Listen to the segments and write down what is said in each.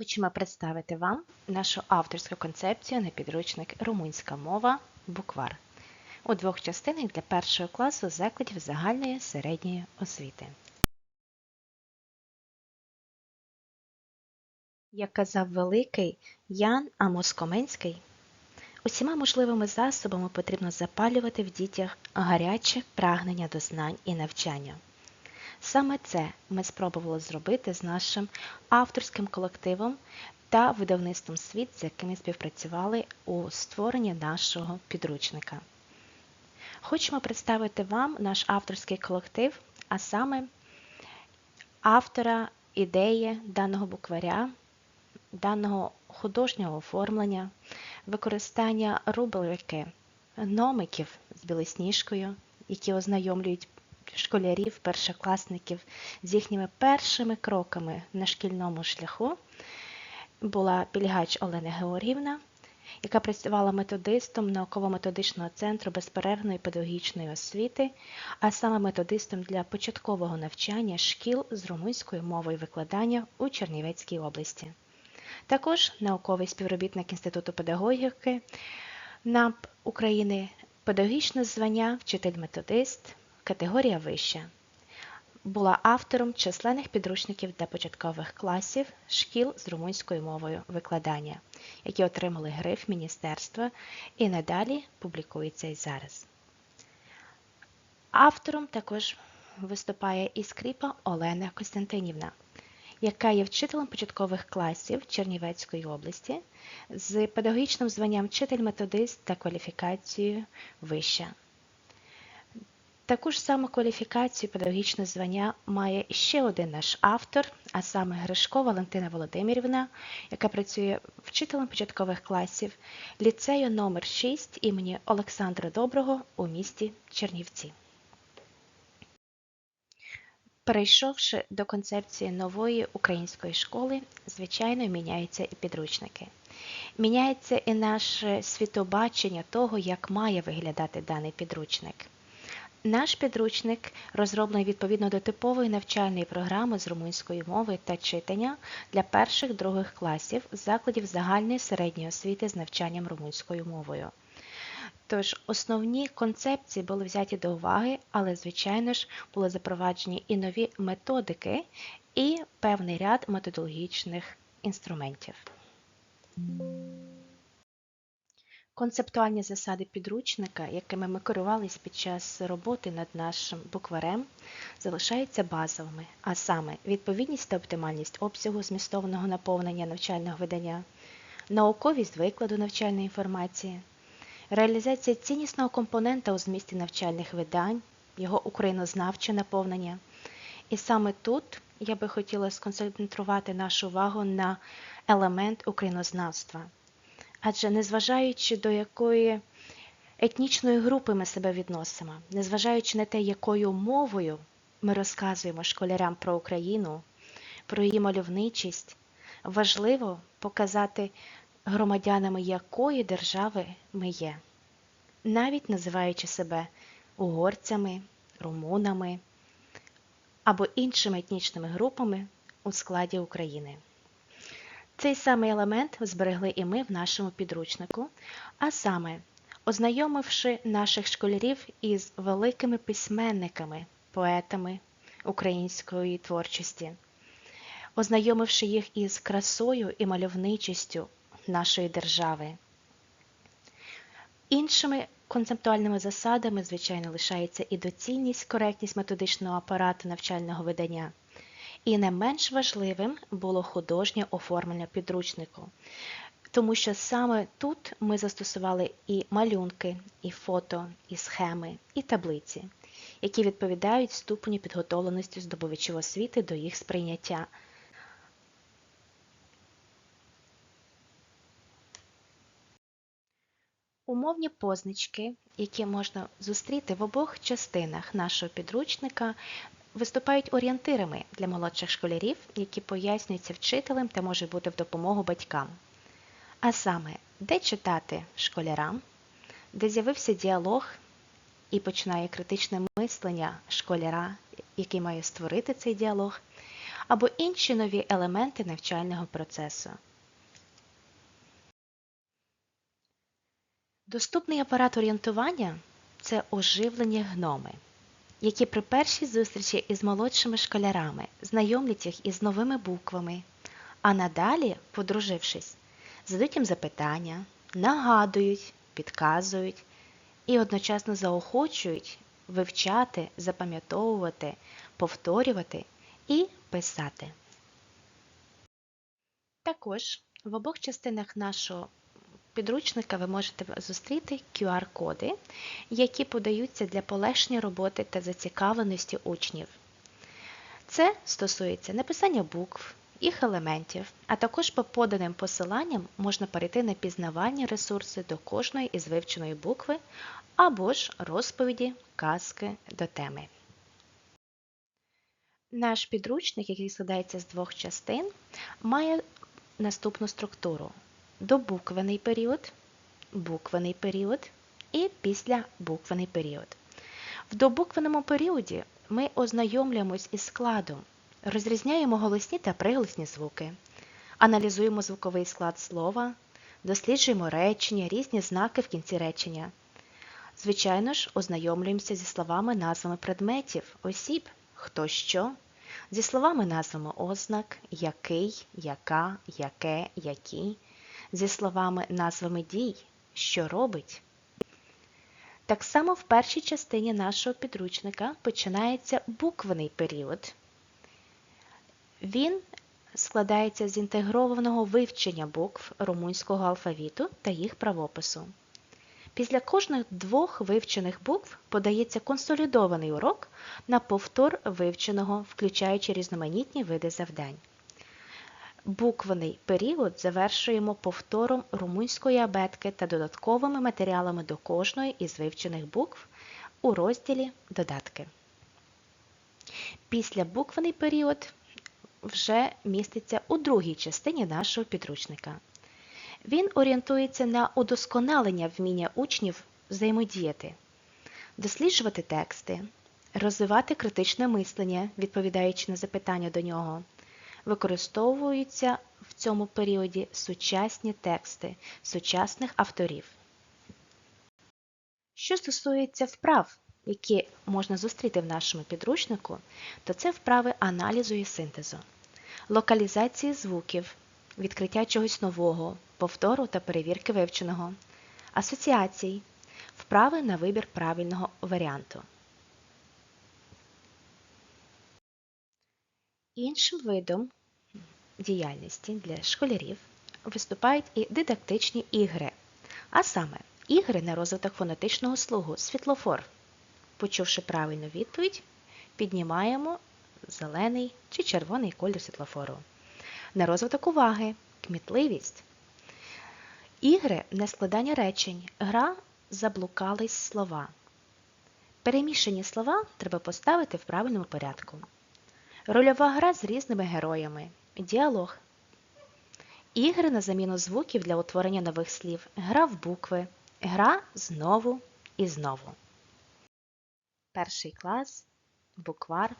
Хочемо представити вам нашу авторську концепцію на підручник Румунська мова буквар у двох частинах для першого класу закладів загальної середньої освіти. Як казав великий Ян Амос Коменський, усіма можливими засобами потрібно запалювати в дітях гаряче прагнення до знань і навчання. Саме це ми спробували зробити з нашим авторським колективом та видавництвом світ, з якими співпрацювали у створенні нашого підручника. Хочемо представити вам наш авторський колектив, а саме автора ідеї даного букваря, даного художнього оформлення, використання рубрики номиків з білосніжкою, які ознайомлюють школярів, першокласників з їхніми першими кроками на шкільному шляху була Пільгач Олена Георгівна, яка працювала методистом науково-методичного центру безперервної педагогічної освіти, а саме методистом для початкового навчання шкіл з румунською мовою викладання у Чернівецькій області. Також науковий співробітник Інституту педагогіки НАП України, педагогічне звання, вчитель-методист, категорія вища. Була автором численних підручників для початкових класів шкіл з румунською мовою викладання, які отримали гриф міністерства і надалі публікуються і зараз. Автором також виступає і скріпа Олена Костянтинівна, яка є вчителем початкових класів Чернівецької області з педагогічним званням вчитель-методист та кваліфікацією вища. Таку ж саму кваліфікацію педагогічне звання має ще один наш автор, а саме Гришко Валентина Володимирівна, яка працює вчителем початкових класів ліцею номер 6 імені Олександра Доброго у місті Чернівці. Перейшовши до концепції нової української школи, звичайно, міняються і підручники. Міняється і наше світобачення того, як має виглядати даний підручник. Наш підручник розроблений відповідно до типової навчальної програми з румунської мови та читання для перших других класів закладів загальної середньої освіти з навчанням румунською мовою. Тож основні концепції були взяті до уваги, але, звичайно ж, були запроваджені і нові методики, і певний ряд методологічних інструментів. Концептуальні засади підручника, якими ми керувалися під час роботи над нашим букварем, залишаються базовими, а саме відповідність та оптимальність обсягу змістовного наповнення навчального видання, науковість викладу навчальної інформації, реалізація ціннісного компонента у змісті навчальних видань, його українознавче наповнення. І саме тут я би хотіла сконцентрувати нашу увагу на елемент українознавства. Адже незважаючи до якої етнічної групи ми себе відносимо, незважаючи на те, якою мовою ми розказуємо школярям про Україну, про її мальовничість, важливо показати громадянами якої держави ми є, навіть називаючи себе угорцями, румунами або іншими етнічними групами у складі України. Цей самий елемент зберегли і ми в нашому підручнику, а саме, ознайомивши наших школярів із великими письменниками, поетами української творчості, ознайомивши їх із красою і мальовничістю нашої держави. Іншими концептуальними засадами, звичайно, лишається і доцільність, коректність методичного апарату навчального видання. І не менш важливим було художнє оформлення підручнику, тому що саме тут ми застосували і малюнки, і фото, і схеми, і таблиці, які відповідають ступеню підготовленості здобувачів освіти до їх сприйняття. Умовні позначки, які можна зустріти в обох частинах нашого підручника, виступають орієнтирами для молодших школярів, які пояснюються вчителем та можуть бути в допомогу батькам. А саме, де читати школярам, де з'явився діалог і починає критичне мислення школяра, який має створити цей діалог, або інші нові елементи навчального процесу. Доступний апарат орієнтування це оживлені гноми, які при першій зустрічі із молодшими школярами знайомлять їх із новими буквами, а надалі, подружившись, задуть їм запитання, нагадують, підказують і одночасно заохочують вивчати, запам'ятовувати, повторювати і писати. Також в обох частинах нашого підручника ви можете зустріти QR-коди, які подаються для полегшення роботи та зацікавленості учнів. Це стосується написання букв, їх елементів, а також по поданим посиланням можна перейти на пізнавальні ресурси до кожної із вивченої букви або ж розповіді, казки до теми. Наш підручник, який складається з двох частин, має наступну структуру: добуквений період, буквений період і післябуквений період. В добуквеному періоді ми ознайомлюємось із складом, розрізняємо голосні та приголосні звуки, аналізуємо звуковий склад слова, досліджуємо речення, різні знаки в кінці речення. Звичайно ж, ознайомлюємося зі словами назвами предметів, осіб, хто що, зі словами назвами ознак, який, яка, яке, які, зі словами назвами дій, що робить. Так само в першій частині нашого підручника починається буквений період. Він складається з інтегрованого вивчення букв румунського алфавіту та їх правопису. Після кожних двох вивчених букв подається консолідований урок на повтор вивченого, включаючи різноманітні види завдань. Буквений період завершуємо повтором румунської абетки та додатковими матеріалами до кожної із вивчених букв у розділі Додатки. Після буквений період вже міститься у другій частині нашого підручника. Він орієнтується на удосконалення вміння учнів взаємодіяти, досліджувати тексти, розвивати критичне мислення, відповідаючи на запитання до нього. Використовуються в цьому періоді сучасні тексти сучасних авторів. Що стосується вправ, які можна зустріти в нашому підручнику, то це вправи аналізу і синтезу, локалізації звуків, відкриття чогось нового, повтору та перевірки вивченого, асоціацій, вправи на вибір правильного варіанту. Іншим видом діяльності для школярів виступають і дидактичні ігри, а саме ігри на розвиток фонетичного слугу світлофор. Почувши правильну відповідь, піднімаємо зелений чи червоний колір світлофору. На розвиток уваги, кмітливість. Ігри на складання речень. Гра заблукались слова. Перемішані слова треба поставити в правильному порядку. Рольова гра з різними героями. Діалог. Ігри на заміну звуків для утворення нових слів. Гра в букви. Гра знову і знову. Перший клас. Буквар.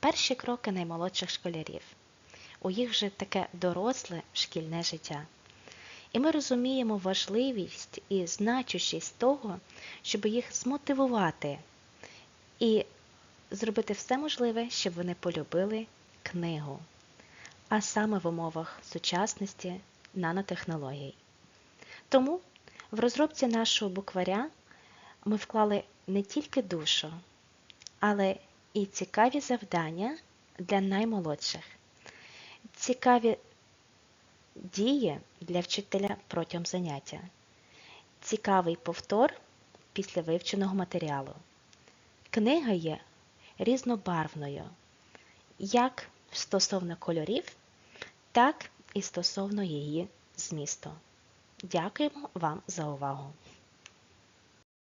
Перші кроки наймолодших школярів. У їх вже таке доросле шкільне життя. І ми розуміємо важливість і значущість того, щоб їх змотивувати і зробити все можливе, щоб вони полюбили книгу, а саме в умовах сучасності нанотехнологій. Тому в розробці нашого букваря ми вклали не тільки душу, але і цікаві завдання для наймолодших, цікаві дії для вчителя протягом заняття, цікавий повтор після вивченого матеріалу. Книга є різнобарвною, як стосовно кольорів, так і стосовно її змісту. Дякуємо вам за увагу!